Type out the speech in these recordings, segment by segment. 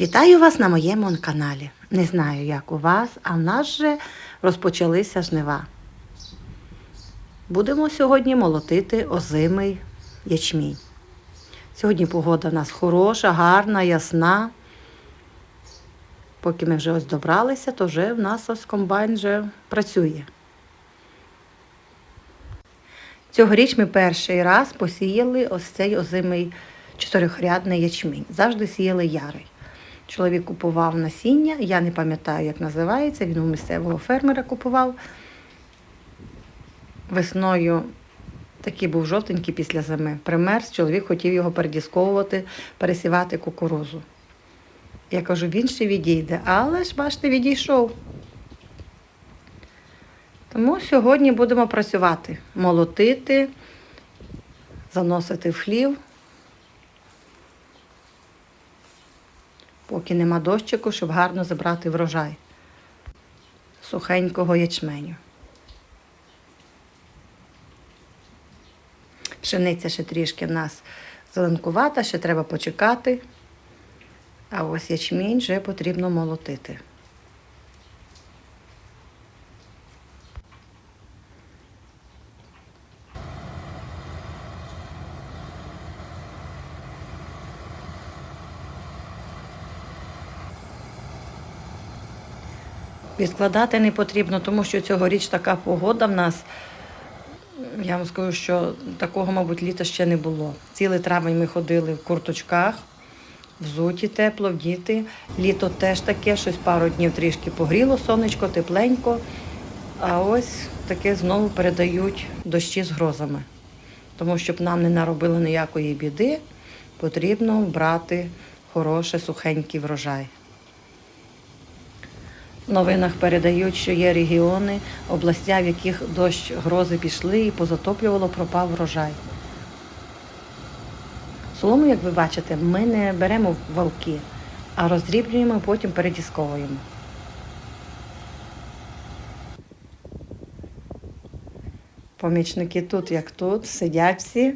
Вітаю вас на моєму каналі. Не знаю, як у вас, а в нас же розпочалися жнива. Будемо сьогодні молотити озимий ячмінь. Сьогодні погода в нас хороша, гарна, ясна. Поки ми вже ось добралися, то вже в нас ось комбайн вже працює. Цьогоріч ми перший раз посіяли ось цей озимий чотирьохрядний ячмінь. Завжди сіяли ярий. Чоловік купував насіння, я не пам'ятаю, як називається, він у місцевого фермера купував. Весною такий був жовтенький після зими. Примерз, чоловік хотів його передісковувати, пересівати кукурузу. Я кажу, він ще відійде, але ж, бачите, відійшов. Тому сьогодні будемо працювати, молотити, заносити в хлів. Поки нема дощику, щоб гарно забрати врожай сухенького ячменю. Пшениця ще трішки в нас зеленкувата, ще треба почекати. А ось ячмінь вже потрібно молотити. Відкладати не потрібно, тому що цьогоріч така погода в нас. Я вам скажу, що такого, мабуть, літа ще не було. Цілий травень ми ходили в курточках, взуті тепло, вдіти. Літо теж таке, щось пару днів трішки погріло, сонечко, тепленько. А ось таке знову передають дощі з грозами. Тому щоб нам не наробили ніякої біди, потрібно брати хороший сухенький врожай. Новинах передають, що є регіони, областя, в яких дощ грози пішли і позатоплювало, пропав врожай. Солому, як ви бачите, ми не беремо валки, а роздрібнюємо і потім передісковуємо. Помічники тут, як тут, сидять всі.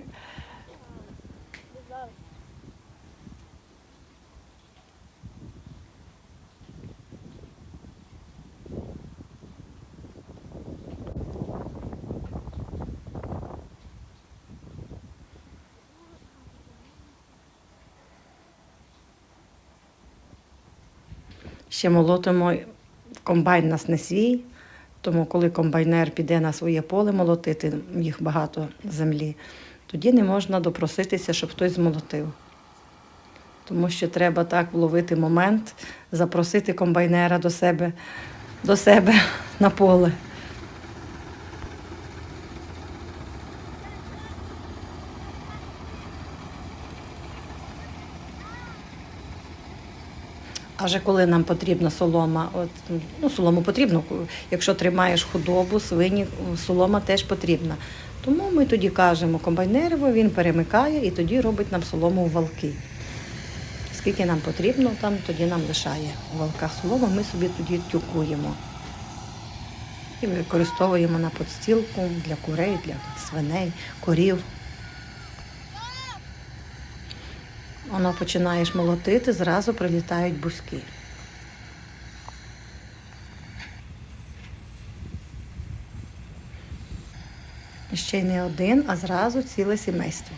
Ще молотимо комбайн нас не свій, тому коли комбайнер піде на своє поле молотити, їх багато землі, тоді не можна допроситися, щоб хтось змолотив. Тому що треба так вловити момент, запросити комбайнера до себе, до себе на поле. А вже коли нам потрібна солома, от, ну, солому потрібно, якщо тримаєш худобу, свині, солома теж потрібна. Тому ми тоді кажемо комбайнерові, він перемикає і тоді робить нам солому в валки. Скільки нам потрібно, там тоді нам лишає у валках солома, ми собі тоді тюкуємо. І використовуємо на подстілку для курей, для свиней, корів. Воно починаєш молотити, зразу прилітають бузьки. Ще й не один, а зразу ціле сімейство.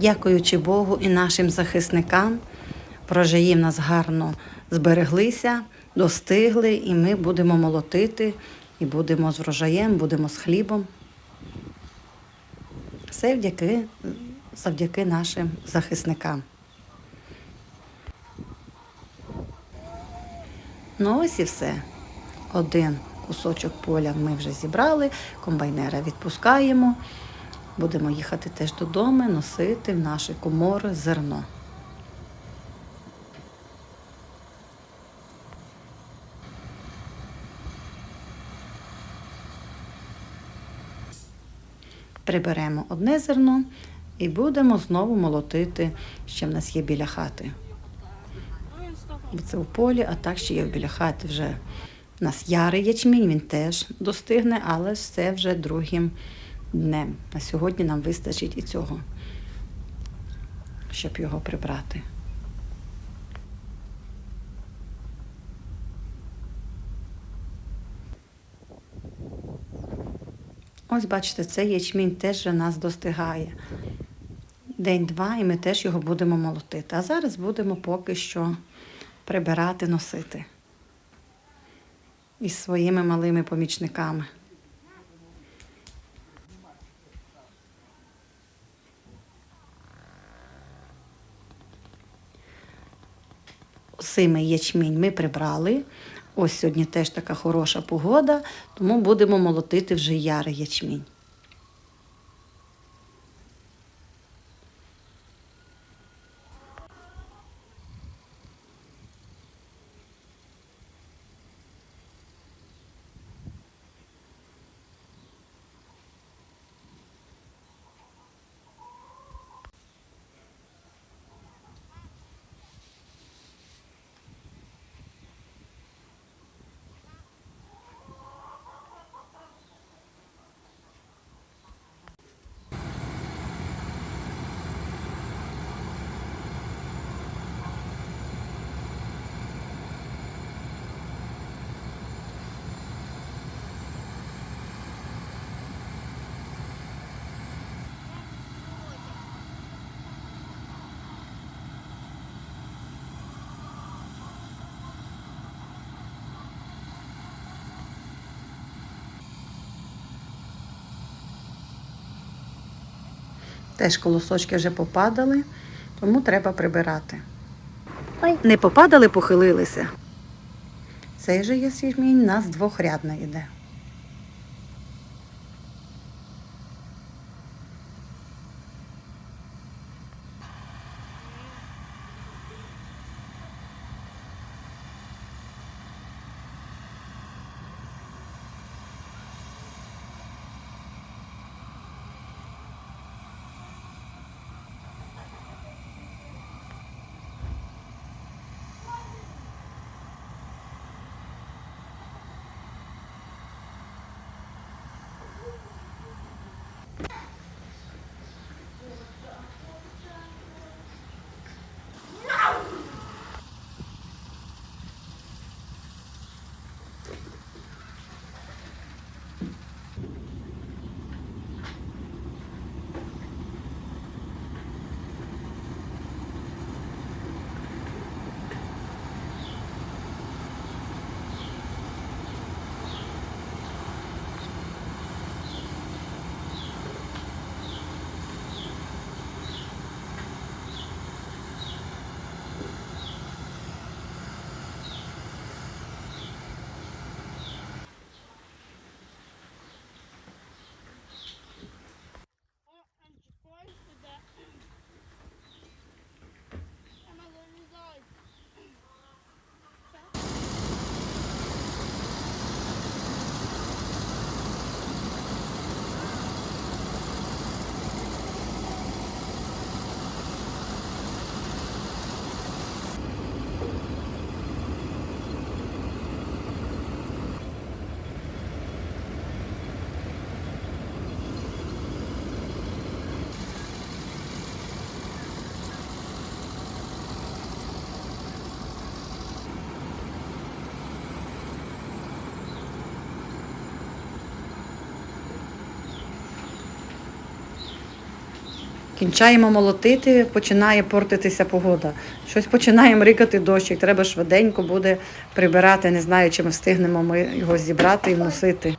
Дякуючи Богу і нашим захисникам, врожаї в нас гарно збереглися, достигли, і ми будемо молотити, і будемо з врожаєм, будемо з хлібом. Все завдяки, завдяки нашим захисникам. Ну ось і все. Один кусочок поля ми вже зібрали, комбайнера відпускаємо. Будемо їхати теж додому, носити в наші комори зерно. Приберемо одне зерно і будемо знову молотити, що в нас є біля хати. Це в полі, а так ще є біля хати вже у нас ярий ячмінь, він теж достигне, але це вже другим днем. На сьогодні нам вистачить і цього, щоб його прибрати. Ось бачите, цей ячмінь теж вже нас достигає. День-два, і ми теж його будемо молотити. А зараз будемо поки що прибирати, носити із своїми малими помічниками. Сими ячмінь ми прибрали. Ось сьогодні теж така хороша погода, тому будемо молотити вже ярий ячмінь. Теж колосочки вже попадали, тому треба прибирати. Ой. Не попадали, похилилися. Цей же ясмінь нас двохрядно йде. Кінчаємо молотити, починає портитися погода. Щось починає мрикати дощик, треба швиденько буде прибирати. Не знаю, чи ми встигнемо ми його зібрати і вносити.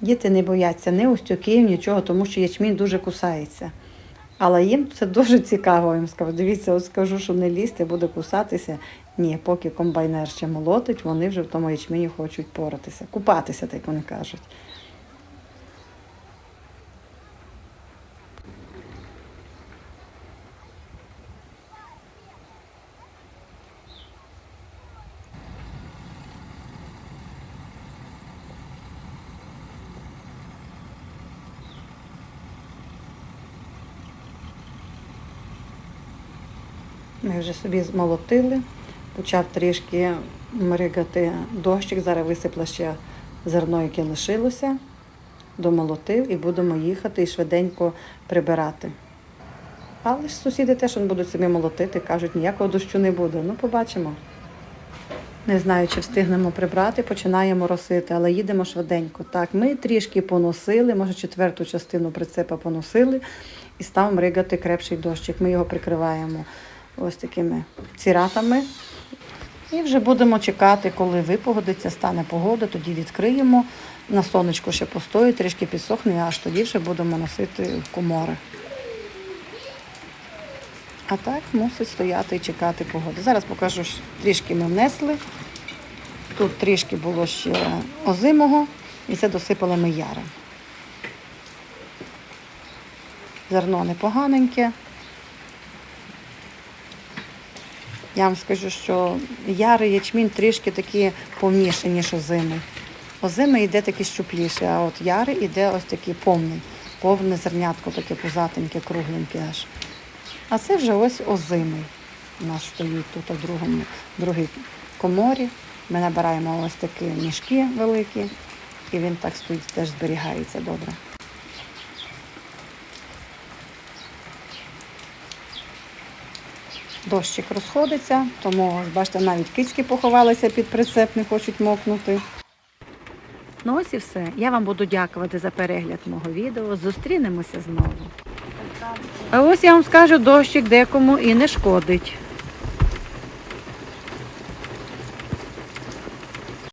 Діти не бояться ні устюків, нічого, тому що ячмінь дуже кусається. Але їм це дуже цікаво, їм скажу. Дивіться, от скажу, що не лізти, буде кусатися. Ні, поки комбайнер ще молотить, вони вже в тому ячмені хочуть поратися, купатися, так вони кажуть. Ми вже собі змолотили, почав трішки мригати дощик, зараз висипла ще зерно, яке лишилося, домолотив і будемо їхати і швиденько прибирати. Але ж сусіди теж будуть собі молотити, кажуть, ніякого дощу не буде. Ну, побачимо. Не знаю, чи встигнемо прибрати, починаємо росити, але їдемо швиденько. Так, ми трішки поносили, може четверту частину прицепа поносили і ставимо ригати крепший дощик. Ми його прикриваємо ось такими ціратами. І вже будемо чекати, коли випогодиться, стане погода, тоді відкриємо. На сонечко ще постоїть, трішки підсохне, аж тоді вже будемо носити в комори. А так мусить стояти і чекати погоди. Зараз покажу, що трішки ми внесли. Тут трішки було ще озимого, і це досипали ми яром. Зерно непоганеньке. Я вам скажу, що ярий ячмінь трішки такі повніші, ніж озимий. Озимий йде такий щупліший, а от ярий йде ось такий повний, повне зернятко, таке пузатеньке, кругленьке аж. А це вже ось озимий. У нас стоїть тут у другому, другій коморі. Ми набираємо ось такі мішки великі, і він так стоїть, теж зберігається добре. Дощик розходиться, тому бачите, навіть кицьки поховалися під прицеп, не хочуть мокнути. Ну ось і все. Я вам буду дякувати за перегляд мого відео. Зустрінемося знову. А ось я вам скажу, дощик декому і не шкодить.